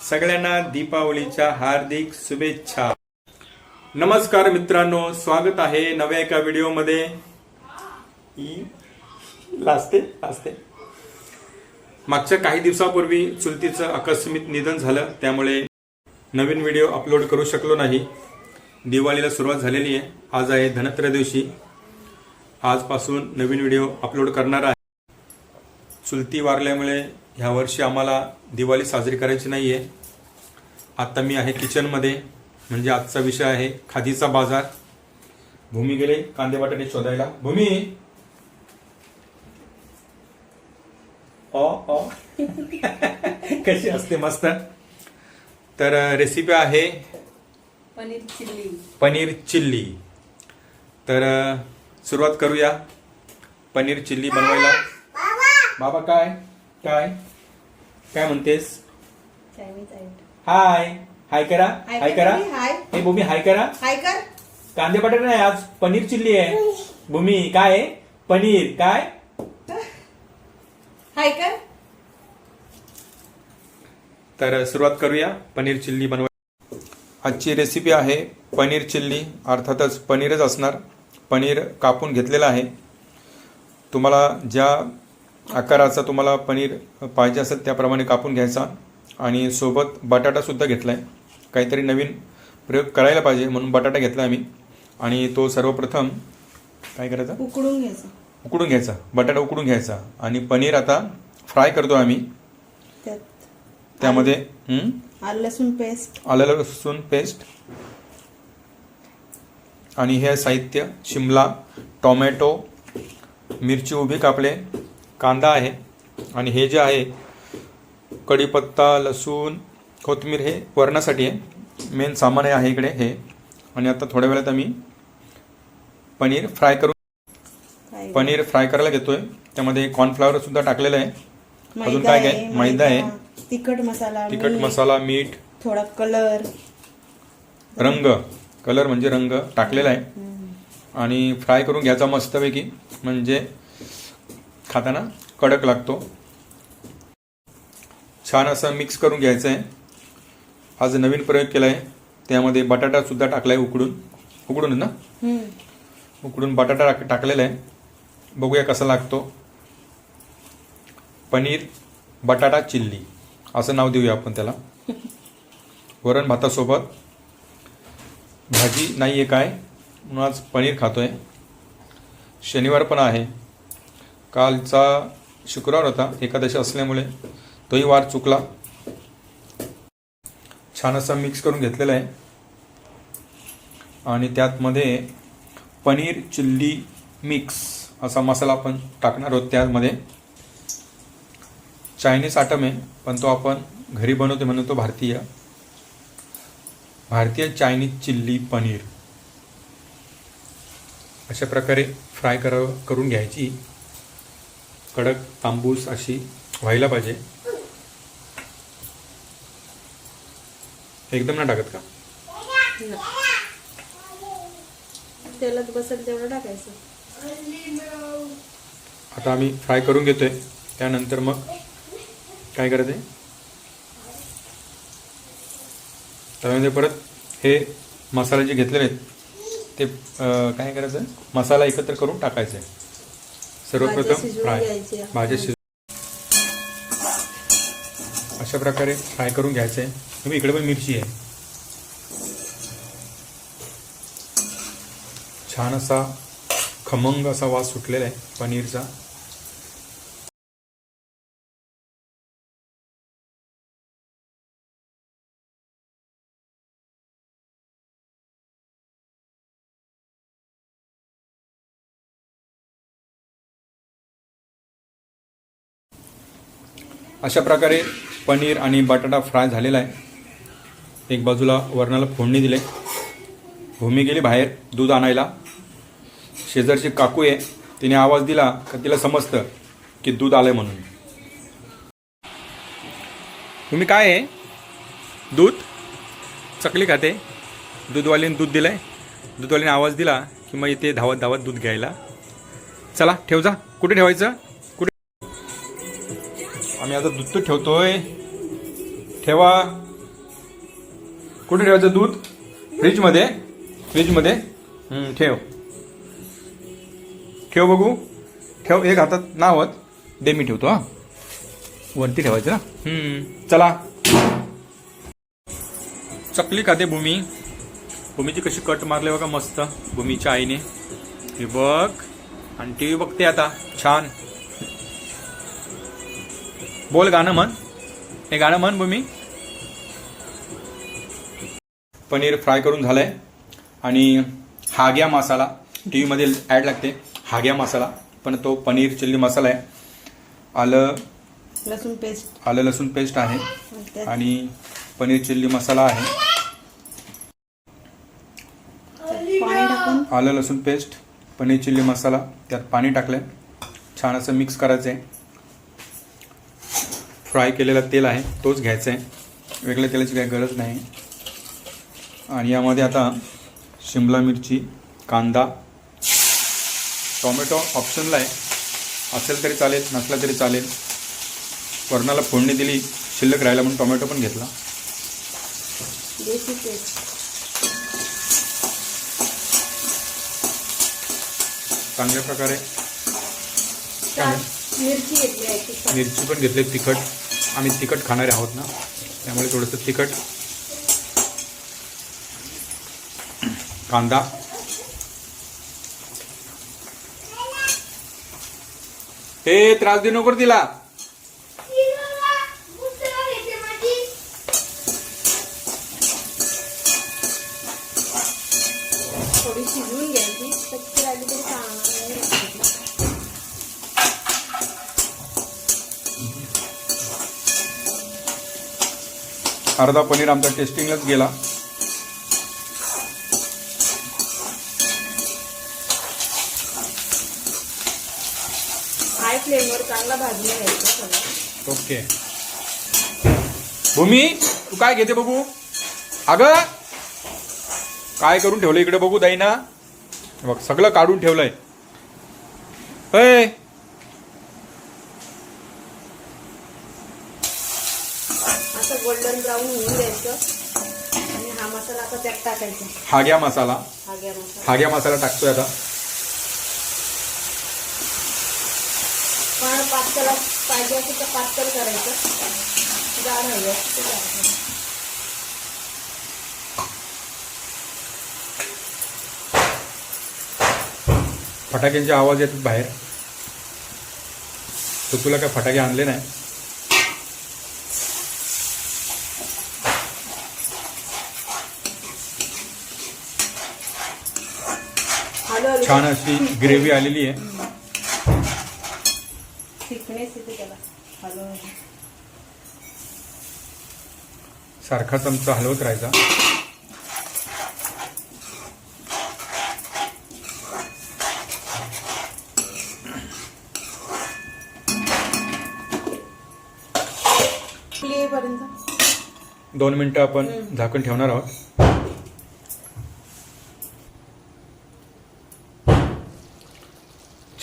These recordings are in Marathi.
सगळ्यांना दीपावलीच्या हार्दिक शुभेच्छा. नमस्कार मित्रांनो स्वागत आहे नव्या एका व्हिडिओमध्ये. लाजते लाजते. मागच्या काही दिवसापूर्वी चुलतीचं आकस्मित निधन झालं त्यामुळे नवीन व्हिडिओ अपलोड करू शकलो नाही. दिवाळीला सुरुवात झालेली आहे. आज आहे धनत्रयोदशी आजपासून नवीन व्हिडिओ अपलोड करणार आहे. चुलती वारल्यामुळे ह्या वर्षी आम्हाला दिवाळी साजरी करायची नाही आहे आता मी आहे किचनमध्ये म्हणजे आजचा विषय आहे खादीचा बाजार. भूमी गेले कांदे वाटाणे शोधायला. भूमी! ऑ ऑ कशी असते मस्त. तर रेसिपी आहे पनीर चिल्ली. पनीर चिल्ली. तर सुरुवात करूया. पनीर चिल्ली बनवायला. बाबा काय? काय? काय म्हणतेस? हाय हाय करा. हाय कर. हे भूमी हाय करा. हाय कर. कांदे बटाटे नाही आज पनीर चिल्ली आहे. भूमी काय आहे? पनीर काय? हाय कर. तर सुरुवात करूया. पनीर चिल्ली बनवाय आजची रेसिपी आहे पनीर चिल्ली. अर्थातच पनीरच असणार. पनीर कापून घेतलेलं आहे. तुम्हाला ज्या आकाराचा तुम्हाला पनीर पाहिजे असेल त्याप्रमाणे कापून घ्यायचा. आणि सोबत बटाटा सुद्धा घेतला आहे काहीतरी नवीन प्रयोग करायला पाहिजे म्हणून बटाटा घेतला आम्ही. आणि तो सर्वप्रथम काय करायचा? उकडून घ्यायचं. उकडून घ्यायचा. बटाटा उकडून घ्यायचा. आणि पनीर आता फ्राय करतो आम्ही. त्यात त्यामध्ये? आलं लसूण पेस्ट. आलं लसूण पेस्ट. आणि हे साहित्य शिमला टोमॅटो मिरची उभी कापले. कांदा आहे आणि हे जे आहे कढीपत्ता लसूण कोथिंबीर हे वरणासाठी आहे. मेन सामान आहे इकडे हे. आणि आता थोड्या वेळात आम्ही पनीर फ्राय करू. पनीर फ्राय करायला घेतोय. त्यामध्ये कॉर्नफ्लॉवर सुद्धा टाकलेलं आहे. अजून काय काय? आहे, मैदा आहे. तिखट मसाला तिखट मसाला मीठ. थोडा कलर. रंग. कलर म्हणजे रंग टाकलेला आहे. आणि फ्राय करून घ्यायचा मस्तपैकी. म्हणजे खाताना कडक लागतो. छान असं मिक्स करून घ्यायचं आहे आज नवीन प्रयोग केला आहे त्यामध्ये बटाटा सुद्धा टाकला आहे उकडून उकडून ना? उकडून बटाटा टाक टाकलेला आहे. बघूया कसा लागतो. पनीर बटाटा चिल्ली. असं नाव देऊया आपण त्याला. वरण भातासोबत. भाजी नाही आहे काय? म्हणून आज पनीर खातोय. शनिवार पण आहे. कालचा शुक्रवार होता एकादशी असल्यामुळे तोही वार चुकला. छान असा मिक्स करून घेतलेला आहे. आणि त्यातमध्ये पनीर चिल्ली मिक्स असा मसाला आपण टाकणार आहोत त्यामध्ये. चायनीज आटम आहे पण तो आपण घरी बनवतो म्हणून तो भारतीय. भारतीय चायनीज चिल्ली पनीर. अशा प्रकारे फ्राय करा करून घ्यायची. कडक तांबूस अशी व्हायला पाहिजे. एकदम ना टाकत का? तेलात बसेल तेवढं टाकायचं. आता आम्ही फ्राय करून घेतोय. त्यानंतर मग काय करायचं आहे त्यामध्ये परत हे मसाले जे घेतलेले आहेत ते काय करायचं? मसाला एकत्र करून टाकायचं. आहे सर्वप्रथम फ्राय. भाज्या शिज अशा प्रकारे फ्राय करून घ्यायचं. आहे तुम्ही इकडे पण मिरची आहे. छान असा खमंग असा वास सुटलेला आहे पनीरचा. अशा प्रकारे पनीर आणि बटाटा फ्राय झालेला आहे. एक बाजूला वरणाला फोडणी दिले. भूमी गेली बाहेर दूध आणायला. शेजारची काकू आहे. तिने आवाज दिला का तिला समजतं की दूध आलंय म्हणून. तुम्ही काय आहे? दूध? चकली खाते. दूधवालीने दूध दिलंय. दूधवालीने आवाज दिला की मग इथे धावत धावत दूध घ्यायला. चला ठेव जा. कुठे ठेवायचं? आम्ही आता दूध तर ठेवतोय. ठेवा. कुठे ठेवायचं दूध? फ्रीजमध्ये. फ्रीजमध्ये. ठेव. ठेव बघू. ठेव एक हातात नावत. दे मी ठेवतो हा. वरती ठेवायचं ना चला. चकली खाते भूमी. भूमीची कशी कट मारले बघा मस्त. भूमीच्या आईने. हे बघ. आणि टी व्ही बघते आता. छान. बोल गाणं म्हण. हे गाणं म्हण भूमी. पनीर फ्राय करून झालंय. आणि हाग्या मसाला. टी व्हीमध्ये ॲड लागते. हाग्या मसाला. पण तो पनीर चिल्ली मसाला आहे. आलं लसूण पेस्ट. आलं लसूण पेस्ट आहे. आणि पनीर चिल्ली मसाला आहे. आलं लसूण पेस्ट. पनीर चिल्ली मसाला. त्यात पाणी टाकलंय. छान असं मिक्स करायचं आहे फ्राय केलेलं तेल आहे तोच घ्यायचा आहे. वेगळ्या तेलाची काही गरज नाही. आणि यामध्ये आता शिमला मिरची कांदा टोमॅटो ऑप्शनला आहे. असेल तरी चालेल नसला तरी चालेल. वरणाला फोडणी दिली शिल्लक राहिला म्हणून टोमॅटो पण घेतला. चांगल्या प्रकारे. मिरची पण घेतली तिखट. आम्ही तिखट खाणारे आहोत ना त्यामुळे थोडंसं तिखट कांदा हे त्रास देऊ नको तिला. थोडी शिजवून घ्यायची कच्ची राहिली तरी चांगलं अर्धा पनीर आमचा टेस्टिंगलाच गेला. हाय फ्लेमवर चांगला भाजून घ्यायचं सगळं? ओके भूमी तू काय घेते बघू? अगं काय करून ठेवलं इकडे बघू दाई ना बघ सगळं काढून ठेवलंय. असं गोल्डन ब्राऊन होऊन द्यायचं. आणि हा मसाला आता त्यात टाकायचा. हाग्या मसाला. हाग्या मसाला. हाग्या मसाला टाकतोय आता. पण पातळ पाहिजे असेल तर पातळ करायचं. जाड हवं जाड. फटाक्यांचे आवाज येतात बाहेर. तर तुला काय फटाके आणले नाही? छान अशी ग्रेव्ही आलेली आहे. सारखा चमचा हलवत राहायचा. दोन मिनिटं आपण झाकण ठेवणार आहोत.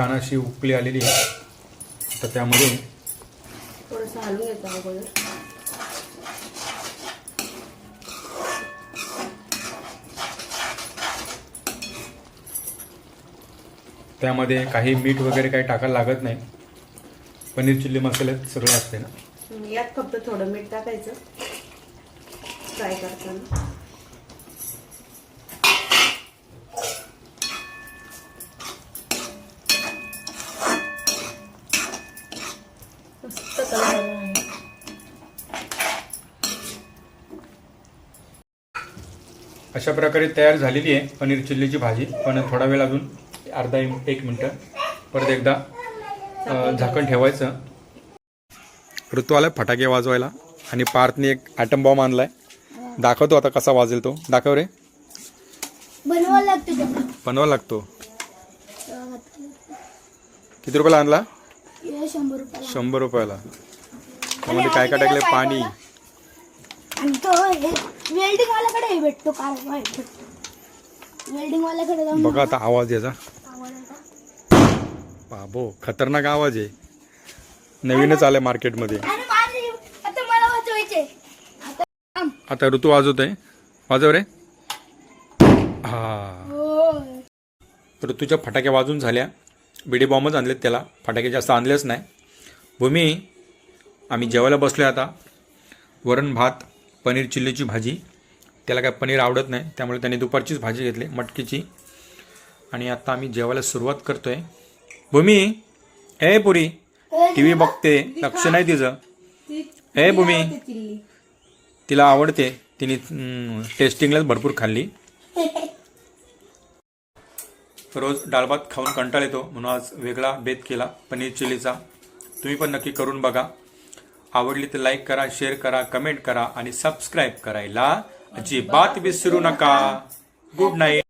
छान अशी उकळी आलेली आहे. तर त्यामध्ये थोडंसं हलवून घ्यायचं अगोदर. त्यामध्ये काही मीठ वगैरे काही टाकायला लागत नाही. पनीर चिल्ली मसाल्यात सगळं असते ना. यात फक्त थोडं मीठ टाकायचं. फ्राय करताना. आला आहे अशा प्रकारे तयार झालेली आहे पनीर चिल्लीची भाजी. पण थोडा वेळ अजून अर्धा एक- मिनटं. परत एकदा झाकण ठेवायचं. ऋतू आलाय फटाके वाजवायला. आणि पार्थने एक ॲटम बॉम्ब आणलाय. दाखवतो आता कसा वाजेल तो. दाखव रे. बनवावं लागतं बनवा लागतो. किती रुपयाला आणला? शंभर रुपयाला. त्यामध्ये काय काय टाकले पाणी. आणि तो वेल्डिंग वाल्याकडे भेटतो कार वेल्डिंग वाल्याकडे जाऊन बघा आता आवाज याचा. बाबो खतरनाक आवाज आहे. नवीनच आलाय मार्केटमध्ये. आता ऋतू वाजवत आहे वाजव रे. हा. तुझ्या फटाक्या वाजून झाल्या. बिडी बॉम्बच आणलेत त्याला. फटाके जास्त आणलेच नाही. भूमी आम्ही जेवायला बसलो आहे आता. वरण भात पनीर चिल्लीची भाजी. त्याला काय पनीर आवडत नाही त्यामुळे त्याने दुपारचीच भाजी घेतली मटकीची. आणि आता आम्ही जेवायला सुरुवात करतोय. भूमी ए पुरी टी व्ही बघते लक्ष नाही तिचं. ए भूमी. तिला आवडते तिने टेस्टिंगलाच भरपूर खाल्ली. रोज डाळभात खाऊन कंटाळ येतो. म्हणून आज वेगळा बेत केला पनीर चिलीचा तुम्ही पण नक्की करून बघा. आवडली तर लाईक करा शेअर करा कमेंट करा आणि सबस्क्राईब करायला अजिबात विसरू नका. Good night